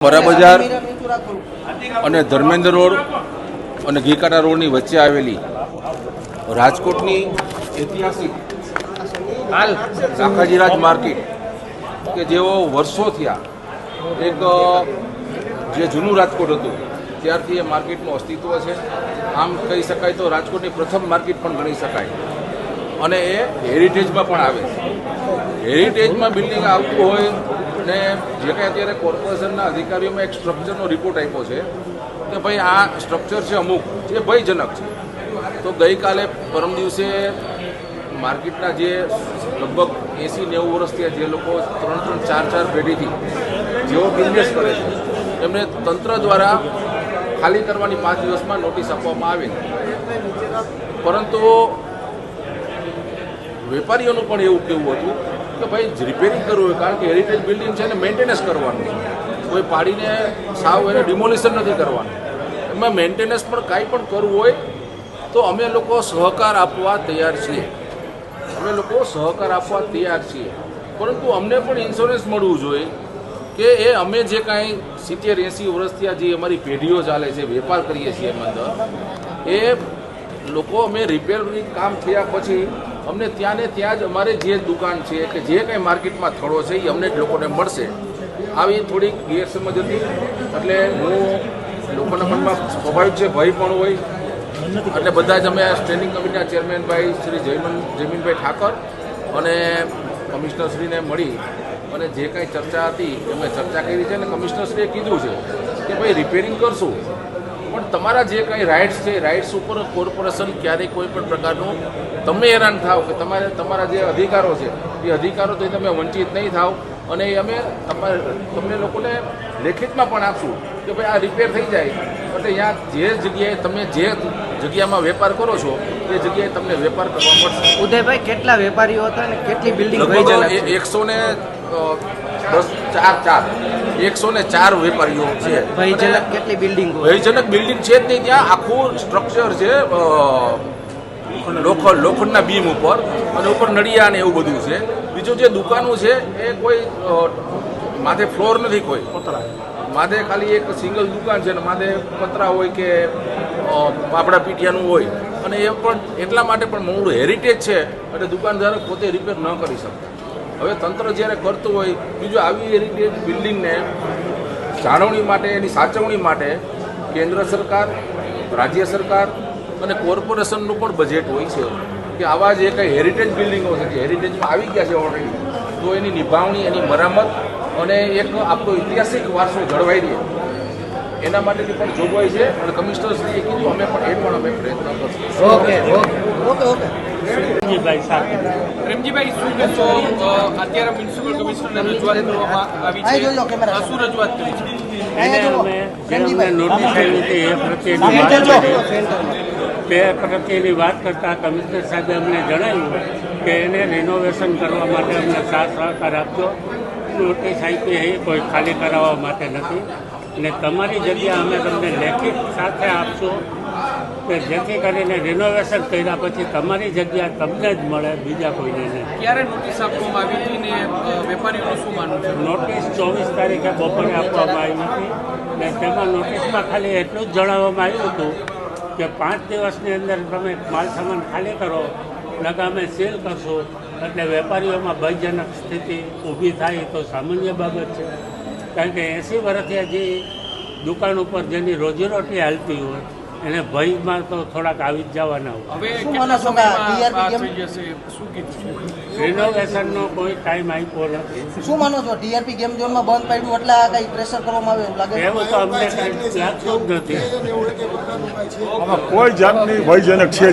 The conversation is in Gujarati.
બરા બજાર અને ધર્મેન્દ્ર રોડ અને ગીકાટા રોડની વચ્ચે આવેલી રાજકોટની ઐતિહાસિક હાલ. શાખાજીરાજ માર્કેટ કે જેઓ વર્ષો થયા એક જે જૂનું રાજકોટ હતું ત્યારથી એ માર્કેટનું અસ્તિત્વ છે. આમ કહી શકાય તો રાજકોટની પ્રથમ માર્કેટ પણ ગણી શકાય. અને એ હેરિટેજમાં પણ આવે છે. હેરિટેજમાં બિલ્ડિંગ આવતું હોય ને જે કંઈ અત્યારે કોર્પોરેશનના અધિકારીઓમાં એક સ્ટ્રક્ચરનો રિપોર્ટ આપ્યો છે કે ભાઈ આ સ્ટ્રક્ચર છે અમુક, જે ભયજનક છે. તો ગઈકાલે પરમ દિવસે માર્કેટના જે લગભગ એંસી નેવું વર્ષથી જે લોકો ત્રણ ત્રણ ચાર ચાર પેઢીથી જેઓ બિઝનેસ કરે છે, એમને તંત્ર દ્વારા ખાલી કરવાની પાંચ દિવસમાં નોટિસ આપવામાં આવેલી. પરંતુ વેપારીઓનું પણ એવું કેવું હતું કે ભાઈ રિપેરિંગ કરવું હોય, કારણ કે હેરિટેજ બિલ્ડિંગ છે એને મેન્ટેનન્સ કરવાનું કોઈ પાડીને સાવ એને ડિમોલિશન નથી કરવાનું. એમાં મેન્ટેનન્સ પણ કાંઈ પણ કરવું હોય, તો અમે લોકો સહકાર આપવા તૈયાર છીએ. અમે લોકો સહકાર આપવા તૈયાર છીએ. પરંતુ અમને પણ ઇન્સ્યોરન્સ મળવું જોઈએ કે એ અમે જે કાંઈ સિત્તેર એંસી વર્ષથી આ જે અમારી પેઢીઓ ચાલે છે, વેપાર કરીએ છીએ એમ અંદર, એ લોકો અમે રિપેરિંગ કામ થયા પછી અમને ત્યાં ને ત્યાં જ અમારે જે દુકાન છે કે જે કંઈ માર્કેટમાં થળો છે, એ અમને જ લોકોને મળશે. આવી થોડીક ગેરસમજ હતી. એટલે હું લોકોના મનમાં સ્વાભાવિક છે, ભય પણ હોય. એટલે બધા જ અમે સ્ટેન્ડિંગ કમિટીના ચેરમેનભાઈ શ્રી જયમન જયમીનભાઈ ઠાકર અને કમિશનરશ્રીને મળી અને જે કાંઈ ચર્ચા હતી, એમણે ચર્ચા કરી છે અને કમિશનરશ્રીએ કીધું છે કે, ભાઈ રિપેરિંગ કરશું. પણ તમારા જે કંઈ રાઇટ્સ છે રાઇટ્સ ઉપર કોર્પોરેશન ક્યારેય કોઈ પણ પ્રકારનું તમે હેરાન થાવ કે તમારે તમારા જે અધિકારો છે, એ અધિકારોથી તમે વંચિત નહીં થાવ અને અમે તમારે તમને લોકોને લેખિતમાં પણ આપશું કે ભાઈ આ રિપેર થઈ જાય. એટલે અહીંયા જે જગ્યાએ તમે જે જગ્યામાં વેપાર કરો છો એ જગ્યાએ તમને વેપાર કરવા મળશે. ઉદયભાઈ કેટલા વેપારીઓ હતા અને કેટલી બિલ્ડિંગ એકસો ને દસ ચાર ચાર. એકસો ને ચાર વેપારીઓ છે. ભયજનક કેટલી બિલ્ડિંગ ભયજનક બિલ્ડિંગ છે જ નહીં ત્યાં. આખું સ્ટ્રક્ચર છે લોખંડ લોખંડના બીમ ઉપર અને ઉપર નળિયા ને એવું બધું છે. બીજું જે દુકાનો છે એ કોઈ માથે ફ્લોર નથી કોઈ. માથે ખાલી એક સિંગલ દુકાન છે ને માથે પતરા હોય કે આપણા પીઠિયાનું હોય. અને એ પણ એટલા માટે પણ મોડું હેરિટેજ છે, એટલે દુકાનદારો પોતે રિપેર ન કરી શકતા. હવે તંત્ર જ્યારે કરતું હોય, બીજું આવી હેરિટેજ બિલ્ડિંગને જાળવણી માટે, એની સાચવણી માટે કેન્દ્ર સરકાર, રાજ્ય સરકાર અને કોર્પોરેશનનું પણ બજેટ હોય છે કે આવા જે કંઈ હેરિટેજ બિલ્ડિંગો છે, જે હેરિટેજમાં આવી ગયા છે ઓલરેડી તો એની નિભાવણી, એની મરામત અને એક આપણો ઐતિહાસિક વારસો જળવાઈ રહે. એના માટેની પણ જોગવાઈ છે અને કમિશનરશ્રીએ કીધું અમે પણ એ પણ અમે પ્રયત્ન કરશું. Okay okay. ઓકે પ્રેમજીભાઈ સાથે પ્રેમજીભાઈ શું કહેશો અત્યારે મ્યુનિસિપલ કમિશનરને રજૂઆત કરવામાં આવી અહીં જોઈ લો છે. શું રજૂઆત કરી? છે અમે નોટિસ આવી હતી એ પ્રત્યેની વાત તે પ્રત્યેની વાત કરતાં કમિશનર સાહેબે અમને જણાવ્યું કે એને રિનોવેશન કરવા માટે અમને સાથ સહકાર આપજો નોટિસ આપી એ કોઈ ખાલી કરાવવા માટે નથી. અને તમારી જગ્યા અમે તમને લેખિત સાથે આપશું કે જેથી કરીને રિનોવેશન કર્યા પછી તમારી જગ્યા તમને જ મળે બીજા કોઈને નહીં. ક્યારે નોટિસ આપવામાં આવી હતી ને વેપારીઓનું શું માનવું છે? નોટિસ ચોવીસ તારીખે બપોરે આપવામાં આવી હતી. ને તેમાં નોટિસમાં ખાલી એટલું જ જણાવવામાં આવ્યું હતું કે પાંચ દિવસની અંદર તમે માલ સામાન ખાલી કરો લગામે સેલ કરશો. એટલે વેપારીઓમાં ભયજનક સ્થિતિ ઊભી થાય તો સામાન્ય બાબત છે. કારણ કે એંસી વર્ષથી જે દુકાન ઉપર જેની રોજીરોટી હાલતી હોય એને ભયમાં તો થોડાક આવી જ જવાના હોય. રિનોવેશનનો કોઈ ટાઈમ આપ્યો નથી. શું માનો છો? ટીઆરપી ગેમ ઝોનમાં બંધ પાડ્યું એટલે આ કઈ પ્રેશર કરવામાં આવે એવું લાગે એવું તો અમને કઈ લાગતું જ નથી. કોઈ જાતની ભયજનક છે